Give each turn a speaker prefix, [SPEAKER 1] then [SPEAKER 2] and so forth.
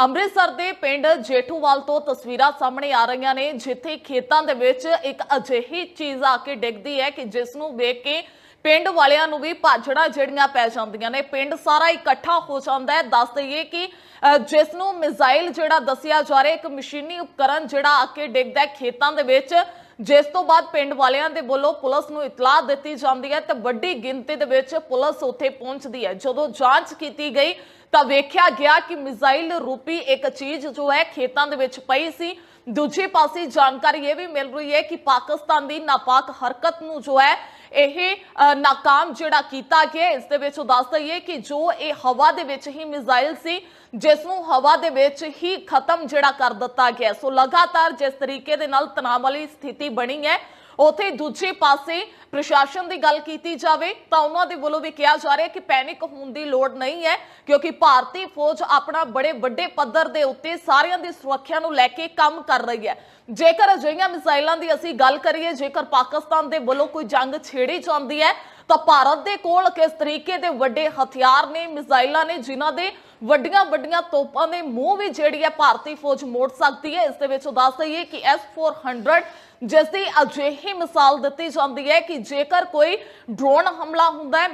[SPEAKER 1] ਅੰਮ੍ਰਿਤਸਰ ਦੇ ਪਿੰਡ ਜੇਠੂਵਾਲ ਤੋਂ ਤਸਵੀਰਾਂ ਸਾਹਮਣੇ ਆ ਰਹੀਆਂ ਨੇ, ਜਿੱਥੇ ਖੇਤਾਂ ਦੇ ਵਿੱਚ ਇੱਕ ਅਜਿਹੀ ਚੀਜ਼ ਆ ਕੇ ਡਿੱਗਦੀ ਹੈ ਕਿ ਜਿਸ ਨੂੰ ਵੇਖ ਕੇ ਪਿੰਡ ਵਾਲਿਆਂ ਨੂੰ ਵੀ ਭਾਜੜਾਂ ਜਿਹੜੀਆਂ ਪੈ ਜਾਂਦੀਆਂ ਨੇ। ਪਿੰਡ ਸਾਰਾ ਇਕੱਠਾ ਹੋ ਜਾਂਦਾ ਹੈ। ਦੱਸ ਦਈਏ ਕਿ ਜਿਸ ਨੂੰ ਮਿਜ਼ਾਈਲ ਜਿਹੜਾ ਦੱਸਿਆ ਜਾ ਰਿਹਾ, ਇੱਕ ਮਸ਼ੀਨੀ ਉਪਕਰਨ ਜਿਹੜਾ ਆ ਕੇ ਡਿੱਗਦਾ ਖੇਤਾਂ ਦੇ ਵਿੱਚ ਜਿਸ ਤੋਂ ਬਾਅਦ ਪਿੰਡ ਵਾਲਿਆਂ ਦੇ ਵੱਲੋਂ ਪੁਲਿਸ ਨੂੰ ਇਤਲਾਹ ਦਿੱਤੀ ਜਾਂਦੀ ਹੈ ਤੇ ਵੱਡੀ ਗਿਣਤੀ ਦੇ ਵਿੱਚ ਪੁਲਿਸ ਉੱਥੇ ਪਹੁੰਚਦੀ ਹੈ। ਜਦੋਂ ਜਾਂਚ ਕੀਤੀ ਗਈ ਤਾਂ ਵੇਖਿਆ ਗਿਆ ਕਿ ਮਿਜ਼ਾਈਲ ਰੂਪੀ ਇੱਕ ਚੀਜ਼ ਜੋ ਹੈ ਖੇਤਾਂ ਦੇ ਵਿੱਚ ਪਈ ਸੀ। ਦੂਜੇ ਪਾਸੇ ਜਾਣਕਾਰੀ ਇਹ ਵੀ ਮਿਲ ਰਹੀ ਹੈ ਕਿ ਪਾਕਿਸਤਾਨ ਦੀ ਨਾਪਾਕ ਹਰਕਤ ਨੂੰ ਜੋ ਹੈ, ਇਹ ਨਾਕਾਮ ਜਿਹੜਾ ਕੀਤਾ ਗਿਆ ਇਸ ਦੇ ਵਿੱਚ ਉਹ ਦੱਸ ਦਈਏ ਕਿ ਜੋ ਇਹ ਹਵਾ ਦੇ ਵਿੱਚ ਹੀ ਮਿਜ਼ਾਈਲ ਸੀ, ਜਿਸ ਨੂੰ ਹਵਾ ਦੇ ਵਿੱਚ ਹੀ ਖਤਮ ਜਿਹੜਾ ਕਰ ਦਿੱਤਾ ਗਿਆ ਸੋ ਲਗਾਤਾਰ ਜਿਸ ਤਰੀਕੇ ਦੇ ਨਾਲ ਤਣਾਅ ਵਾਲੀ ਸਥਿਤੀ ਬਣੀ ਹੈ, ਉਥੇ ਦੂਜੇ ਪਾਸੇ ਪ੍ਰਸ਼ਾਸਨ ਦੀ ਗੱਲ ਕੀਤੀ ਜਾਵੇ ਤਾਂ ਉਹਨਾਂ ਦੇ ਵੱਲੋਂ ਵੀ ਕਿਹਾ ਜਾ ਰਿਹਾ ਕਿ ਪੈਨਿਕ ਹੋਣ ਦੀ ਲੋੜ ਨਹੀਂ ਹੈ, ਕਿਉਂਕਿ ਭਾਰਤੀ ਫੌਜ ਆਪਣਾ ਬੜੇ ਵੱਡੇ ਪੱਧਰ ਦੇ ਉੱਤੇ ਸਾਰਿਆਂ ਦੀ ਸੁਰੱਖਿਆ ਨੂੰ ਲੈ ਕੇ ਕੰਮ ਕਰ ਰਹੀ ਹੈ। ਜੇਕਰ ਅਜਿਹੀਆਂ ਮਿਸਾਈਲਾਂ ਦੀ ਅਸੀਂ ਗੱਲ ਕਰੀਏ, ਜੇਕਰ ਪਾਕਿਸਤਾਨ ਦੇ ਵੱਲੋਂ ਕੋਈ ਜੰਗ ਛੇੜੀ ਜਾਂਦੀ ਹੈ, ਤਾਂ ਭਾਰਤ ਦੇ ਕੋਲ ਕਿਸ ਤਰੀਕੇ ਦੇ ਵੱਡੇ ਹਥਿਆਰ ਨੇ ਮਿਸਾਈਲਾਂ ਨੇ, ਜਿਨ੍ਹਾਂ ਦੇ ਵੱਡੀਆਂ ਵੱਡੀਆਂ ਤੋਪਾਂ ਦੇ ਮੂੰਹ ਵੀ ਜਿਹੜੀ ਹੈ ਭਾਰਤੀ ਫੌਜ ਮੋੜ ਸਕਦੀ ਹੈ? ਇਸ ਦੇ ਵਿੱਚ ਉਹ ਦੱਸ ਦਈਏ ਕਿ S400 ਜਿਸ ਦੀ ਅਜਿਹੀ ਮਿਸਾਲ ਦਿੱਤੀ ਜਾਂਦੀ ਹੈ ਕਿ ਜੇਕਰ ਕੋਈ ਡਰੋਨ ਹਮਲਾ ਹੁੰਦਾ ਹੈ